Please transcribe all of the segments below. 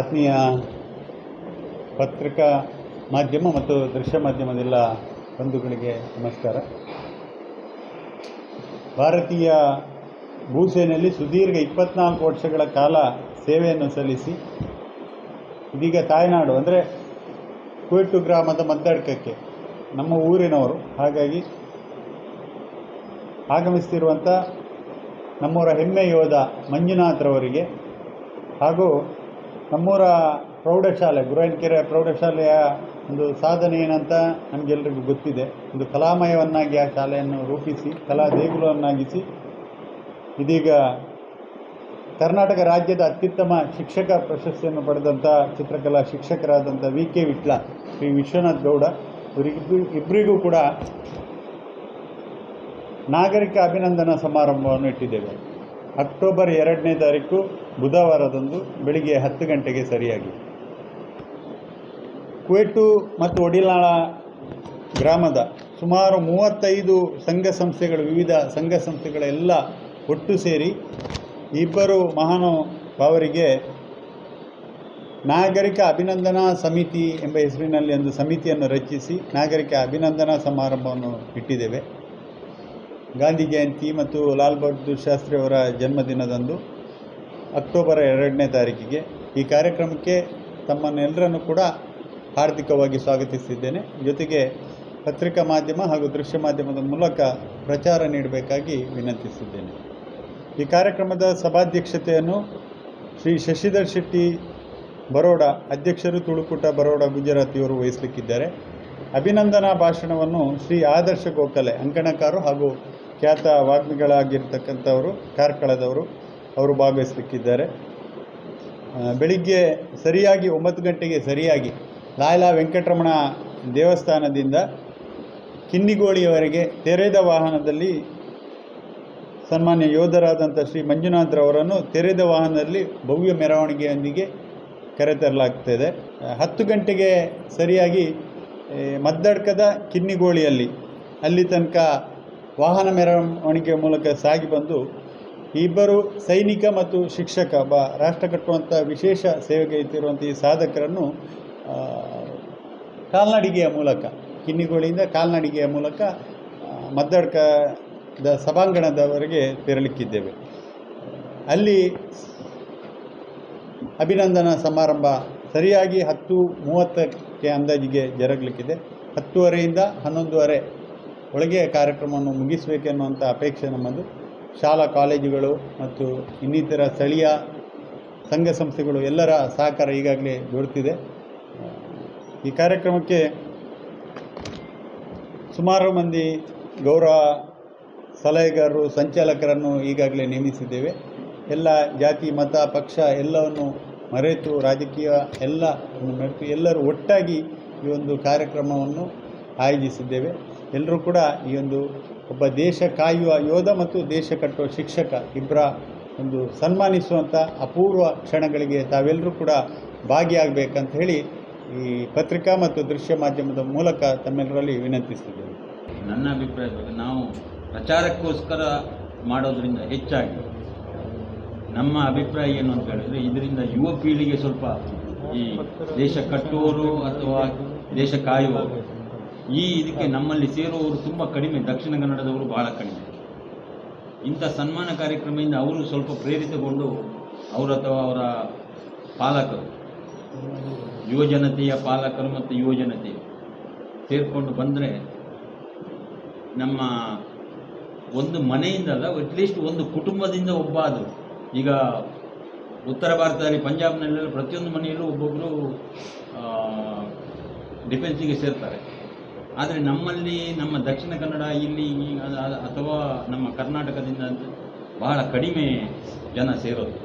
ಆತ್ಮೀಯ ಪತ್ರಿಕಾ ಮಾಧ್ಯಮ ಮತ್ತು ದೃಶ್ಯ ಮಾಧ್ಯಮದೆಲ್ಲ ಬಂಧುಗಳಿಗೆ ನಮಸ್ಕಾರ. ಭಾರತೀಯ ಭೂಸೇನೆಯಲ್ಲಿ ಸುದೀರ್ಘ ಇಪ್ಪತ್ನಾಲ್ಕು ವರ್ಷಗಳ ಕಾಲ ಸೇವೆಯನ್ನು ಸಲ್ಲಿಸಿ, ಇದೀಗ ತಾಯ್ನಾಡು ಅಂದರೆ ಕುವೆಟ್ಟು ಗ್ರಾಮದ ಮದ್ದಡ್ಕಕ್ಕೆ, ನಮ್ಮ ಊರಿನವರು. ಹಾಗಾಗಿ ಆಗಮಿಸ್ತಿರುವಂಥ ನಮ್ಮವರ ಹೆಮ್ಮೆ ಯೋಧ ಮಂಜುನಾಥ್ರವರಿಗೆ ಹಾಗೂ ನಮ್ಮೂರ ಪ್ರೌಢಶಾಲೆ ಗುರಾಯನಕೆರೆ ಪ್ರೌಢಶಾಲೆಯ ಒಂದು ಸಾಧನೆ ಏನಂತ ನಮಗೆಲ್ಲರಿಗೂ ಗೊತ್ತಿದೆ. ಒಂದು ಕಲಾಮಯವನ್ನಾಗಿ ಆ ಶಾಲೆಯನ್ನು ರೂಪಿಸಿ, ಕಲಾ ದೇಗುಲವನ್ನಾಗಿಸಿ, ಇದೀಗ ಕರ್ನಾಟಕ ರಾಜ್ಯದ ಅತ್ಯುತ್ತಮ ಶಿಕ್ಷಕ ಪ್ರಶಸ್ತಿಯನ್ನು ಪಡೆದಂಥ ಚಿತ್ರಕಲಾ ಶಿಕ್ಷಕರಾದಂಥ ವಿ ಕೆ ವಿಟ್ಲ, ಶ್ರೀ ವಿಶ್ವನಾಥ್ ಗೌಡ ಇವರಿಗಿಬ್ಬರು ಇಬ್ಬರಿಗೂ ಕೂಡ ನಾಗರಿಕ ಅಭಿನಂದನಾ ಸಮಾರಂಭವನ್ನು ಇಟ್ಟಿದ್ದೇವೆ. ಅಕ್ಟೋಬರ್ ಎರಡನೇ ತಾರೀಕು ಬುಧವಾರದಂದು ಬೆಳಿಗ್ಗೆ ಹತ್ತು ಗಂಟೆಗೆ ಸರಿಯಾಗಿ. ಕುವೆಟ್ಟು ಮತ್ತು ಒಡಿಲಾಳ ಗ್ರಾಮದ ಸುಮಾರು ಮೂವತ್ತೈದು ಸಂಘ ಸಂಸ್ಥೆಗಳು, ವಿವಿಧ ಸಂಘ ಸಂಸ್ಥೆಗಳೆಲ್ಲ ಒಟ್ಟು ಸೇರಿ ಇಬ್ಬರು ಮಹಾನುಭಾವರಿಗೆ ನಾಗರಿಕ ಅಭಿನಂದನಾ ಸಮಿತಿ ಎಂಬ ಹೆಸರಿನಲ್ಲಿ ಒಂದು ಸಮಿತಿಯನ್ನು ರಚಿಸಿ ನಾಗರಿಕ ಅಭಿನಂದನಾ ಸಮಾರಂಭವನ್ನು ಇಟ್ಟಿದ್ದೇವೆ. ಗಾಂಧಿ ಜಯಂತಿ ಮತ್ತು ಲಾಲ್ ಬಹದ್ದೂರ್ ಶಾಸ್ತ್ರಿ ಅವರ ಜನ್ಮದಿನದಂದು ಅಕ್ಟೋಬರ್ ಎರಡನೇ ತಾರೀಕಿಗೆ ಈ ಕಾರ್ಯಕ್ರಮಕ್ಕೆ ತಮ್ಮನ್ನೆಲ್ಲರನ್ನು ಕೂಡ ಹಾರ್ದಿಕವಾಗಿ ಸ್ವಾಗತಿಸಿದ್ದೇನೆ. ಜೊತೆಗೆ ಪತ್ರಿಕಾ ಮಾಧ್ಯಮ ಹಾಗೂ ದೃಶ್ಯ ಮಾಧ್ಯಮದ ಮೂಲಕ ಪ್ರಚಾರ ನೀಡಬೇಕಾಗಿ ವಿನಂತಿಸಿದ್ದೇನೆ. ಈ ಕಾರ್ಯಕ್ರಮದ ಸಭಾಧ್ಯಕ್ಷತೆಯನ್ನು ಶ್ರೀ ಶಶಿಧರ್ ಶೆಟ್ಟಿ ಬರೋಡ, ಅಧ್ಯಕ್ಷರು ತುಳುಕುಟ ಬರೋಡ ಗುಜರಾತಿಯವರು ವಹಿಸಲಿಕ್ಕಿದ್ದಾರೆ. ಅಭಿನಂದನಾ ಭಾಷಣವನ್ನು ಶ್ರೀ ಆದರ್ಶ ಗೋಖಲೆ, ಅಂಕಣಕಾರು ಹಾಗೂ ಖ್ಯಾತ ವಾಗ್ಮಿಗಳಾಗಿರ್ತಕ್ಕಂಥವರು, ಕಾರ್ಕಳದವರು ಅವರು ಭಾಗವಹಿಸಲಿಕ್ಕಿದ್ದಾರೆ. ಬೆಳಿಗ್ಗೆ ಸರಿಯಾಗಿ ಒಂಬತ್ತು ಗಂಟೆಗೆ ಸರಿಯಾಗಿ ಲಾಯ್ಲಾ ವೆಂಕಟರಮಣ ದೇವಸ್ಥಾನದಿಂದ ಕಿನ್ನಿಗೋಳಿಯವರೆಗೆ ತೆರೆದ ವಾಹನದಲ್ಲಿ ಸನ್ಮಾನ್ಯ ಯೋಧರಾದಂಥ ಶ್ರೀ ಮಂಜುನಾಥ್ರವರನ್ನು ತೆರೆದ ವಾಹನದಲ್ಲಿ ಭವ್ಯ ಮೆರವಣಿಗೆಯೊಂದಿಗೆ ಕರೆತರಲಾಗ್ತದೆ. ಹತ್ತು ಗಂಟೆಗೆ ಸರಿಯಾಗಿ ಮದ್ದಡ್ಕದ ಕಿನ್ನಿಗೋಳಿಯಲ್ಲಿ ಅಲ್ಲಿ ತನಕ ವಾಹನ ಮೆರವಣಿಗೆ ಮೂಲಕ ಸಾಗಿ ಬಂದು ಇಬ್ಬರು ಸೈನಿಕ ಮತ್ತು ಶಿಕ್ಷಕ ಬ ರಾಷ್ಟ್ರ ಕಟ್ಟುವಂಥ ವಿಶೇಷ ಸೇವೆಗೆ ಇತ್ತಿರುವಂಥ ಈ ಸಾಧಕರನ್ನು ಕಾಲ್ನಡಿಗೆಯ ಮೂಲಕ, ಕಿನ್ನಿಗೋಳಿಯಿಂದ ಕಾಲ್ನಡಿಗೆಯ ಮೂಲಕ ಮದ್ದಡ್ಕದ ಸಭಾಂಗಣದವರೆಗೆ ತೆರಳಿಕ್ಕಿದ್ದೇವೆ. ಅಲ್ಲಿ ಅಭಿನಂದನಾ ಸಮಾರಂಭ ಸರಿಯಾಗಿ ಹತ್ತು ಮೂವತ್ತಕ್ಕೆ ಅಂದಾಜಿಗೆ ಜರುಗಲಿಕ್ಕಿದೆ. ಹತ್ತುವರೆಯಿಂದ ಹನ್ನೊಂದುವರೆ ಒಳಗೆ ಕಾರ್ಯಕ್ರಮವನ್ನು ಮುಗಿಸಬೇಕೆನ್ನುವಂಥ ಅಪೇಕ್ಷೆ ನಮ್ಮದು. ಶಾಲಾ ಕಾಲೇಜುಗಳು ಮತ್ತು ಇನ್ನಿತರ ಸ್ಥಳೀಯ ಸಂಘ ಸಂಸ್ಥೆಗಳು ಎಲ್ಲರ ಸಹಕಾರ ಈಗಾಗಲೇ ದೊರೆತಿದೆ. ಈ ಕಾರ್ಯಕ್ರಮಕ್ಕೆ ಸುಮಾರು ಮಂದಿ ಗೌರವ ಸಲಹೆಗಾರರು, ಸಂಚಾಲಕರನ್ನು ಈಗಾಗಲೇ ನೇಮಿಸಿದ್ದೇವೆ. ಎಲ್ಲ ಜಾತಿ, ಮತ, ಪಕ್ಷ ಎಲ್ಲವನ್ನು ಮರೆತು ರಾಜಕೀಯ ಎಲ್ಲ ಮರೆತು ಎಲ್ಲರೂ ಒಟ್ಟಾಗಿ ಈ ಒಂದು ಕಾರ್ಯಕ್ರಮವನ್ನು ಆಯೋಜಿಸಿದ್ದೇವೆ. ಎಲ್ಲರೂ ಕೂಡ ಈ ಒಂದು ಒಬ್ಬ ದೇಶ ಕಾಯುವ ಯೋಧ ಮತ್ತು ದೇಶ ಕಟ್ಟುವ ಶಿಕ್ಷಕ ಇಬ್ಬರ ಒಂದು ಸನ್ಮಾನಿಸುವಂಥ ಅಪೂರ್ವ ಕ್ಷಣಗಳಿಗೆ ತಾವೆಲ್ಲರೂ ಕೂಡ ಭಾಗಿಯಾಗಬೇಕಂತ ಹೇಳಿ ಈ ಪತ್ರಿಕಾ ಮತ್ತು ದೃಶ್ಯ ಮಾಧ್ಯಮದ ಮೂಲಕ ತಮ್ಮೆಲ್ಲರಲ್ಲಿ ವಿನಂತಿಸ್ತಿದ್ದೇವೆ ನನ್ನ ಅಭಿಪ್ರಾಯದಲ್ಲಿ ನಾವು ಪ್ರಚಾರಕ್ಕೋಸ್ಕರ ಮಾಡೋದ್ರಿಂದ ಹೆಚ್ಚಾಗಿ ನಮ್ಮ ಅಭಿಪ್ರಾಯ ಏನು ಅಂತ ಹೇಳಿದ್ರೆ ಇದರಿಂದ ಯುವ ಪೀಳಿಗೆ ಸ್ವಲ್ಪ ಈ ದೇಶ ಕಟ್ಟುವವರು ಅಥವಾ ದೇಶ ಕಾಯುವವರು ಈ ಇದಕ್ಕೆ ನಮ್ಮಲ್ಲಿ ಸೇರುವವರು ತುಂಬ ಕಡಿಮೆ. ದಕ್ಷಿಣ ಕನ್ನಡದವರು ಬಹಳ ಕಡಿಮೆ. ಇಂಥ ಸನ್ಮಾನ ಕಾರ್ಯಕ್ರಮದಿಂದ ಅವರು ಸ್ವಲ್ಪ ಪ್ರೇರಿತಗೊಂಡು ಅವರು ಅಥವಾ ಅವರ ಪಾಲಕರು ಯುವಜನತೆಯ ಪಾಲಕರು ಮತ್ತು ಯುವಜನತೆ ಸೇರಿಕೊಂಡು ಬಂದರೆ ನಮ್ಮ ಒಂದು ಮನೆಯಿಂದಲ್ಲ ಅಟ್ಲೀಸ್ಟ್ ಒಂದು ಕುಟುಂಬದಿಂದ ಒಬ್ಬ ಅದು ಈಗ ಉತ್ತರ ಭಾರತದಲ್ಲಿ, ಪಂಜಾಬ್ನಲ್ಲೆಲ್ಲ ಪ್ರತಿಯೊಂದು ಮನೆಯಲ್ಲೂ ಒಬ್ಬೊಬ್ಬರು ಡಿಫೆನ್ಸಿಗೆ ಸೇರ್ತಾರೆ. ಆದರೆ ನಮ್ಮಲ್ಲಿ, ನಮ್ಮ ದಕ್ಷಿಣ ಕನ್ನಡ ಇಲ್ಲಿ ಅಥವಾ ನಮ್ಮ ಕರ್ನಾಟಕದಿಂದ ಬಹಳ ಕಡಿಮೆ ಜನ ಸೇರೋದು.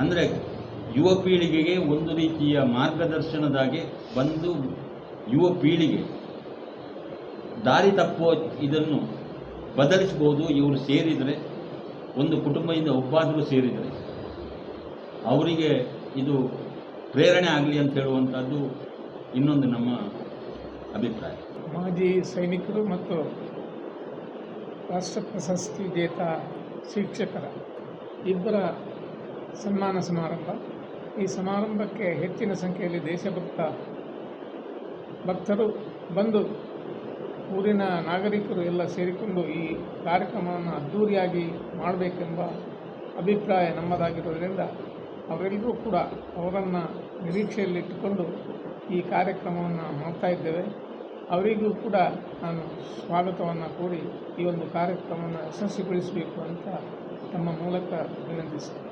ಅಂದರೆ ಯುವ ಪೀಳಿಗೆಗೆ ಒಂದು ರೀತಿಯ ಮಾರ್ಗದರ್ಶನದಾಗೆ ಬಂದು ಯುವ ಪೀಳಿಗೆ ದಾರಿ ತಪ್ಪೋ ಇದನ್ನು ಬದಲಿಸ್ಬೋದು, ಇವರು ಸೇರಿದರೆ, ಒಂದು ಕುಟುಂಬದಿಂದ ಒಬ್ಬಾದರೂ ಸೇರಿದರೆ, ಅವರಿಗೆ ಇದು ಪ್ರೇರಣೆ ಆಗಲಿ ಅಂತ ಹೇಳುವಂಥದ್ದು ಇನ್ನೊಂದು ನಮ್ಮ ಅಭಿಪ್ರಾಯ? ಮಾಜಿ ಸೈನಿಕರು ಮತ್ತು ರಾಷ್ಟ್ರ ಪ್ರಶಸ್ತಿ ಜೇತ ಶಿಕ್ಷಕರ ಇಬ್ಬರ ಸನ್ಮಾನ ಸಮಾರಂಭ. ಈ ಸಮಾರಂಭಕ್ಕೆ ಹೆಚ್ಚಿನ ಸಂಖ್ಯೆಯಲ್ಲಿ ದೇಶಭಕ್ತ ಭಕ್ತರು ಬಂದು ಊರಿನ ನಾಗರಿಕರು ಎಲ್ಲ ಸೇರಿಕೊಂಡು ಈ ಕಾರ್ಯಕ್ರಮವನ್ನು ಅದ್ಧೂರಿಯಾಗಿ ಮಾಡಬೇಕೆಂಬ ಅಭಿಪ್ರಾಯ ನಮ್ಮದಾಗಿರೋದ್ರಿಂದ ಅವರೆಲ್ಲರೂ ಕೂಡ ಅವರನ್ನು ನಿರೀಕ್ಷೆಯಲ್ಲಿಟ್ಟುಕೊಂಡು ಈ ಕಾರ್ಯಕ್ರಮವನ್ನು ಮಾಡ್ತಾ ಇದ್ದೇವೆ. ಅವರಿಗೂ ಕೂಡ ನಾನು ಸ್ವಾಗತವನ್ನು ಕೋರಿ ಈ ಒಂದು ಕಾರ್ಯಕ್ರಮವನ್ನು ಯಶಸ್ವಿಗೊಳಿಸಬೇಕು ಅಂತ ತಮ್ಮ ಮೂಲಕ ವಿನಂತಿಸ್ತೇನೆ.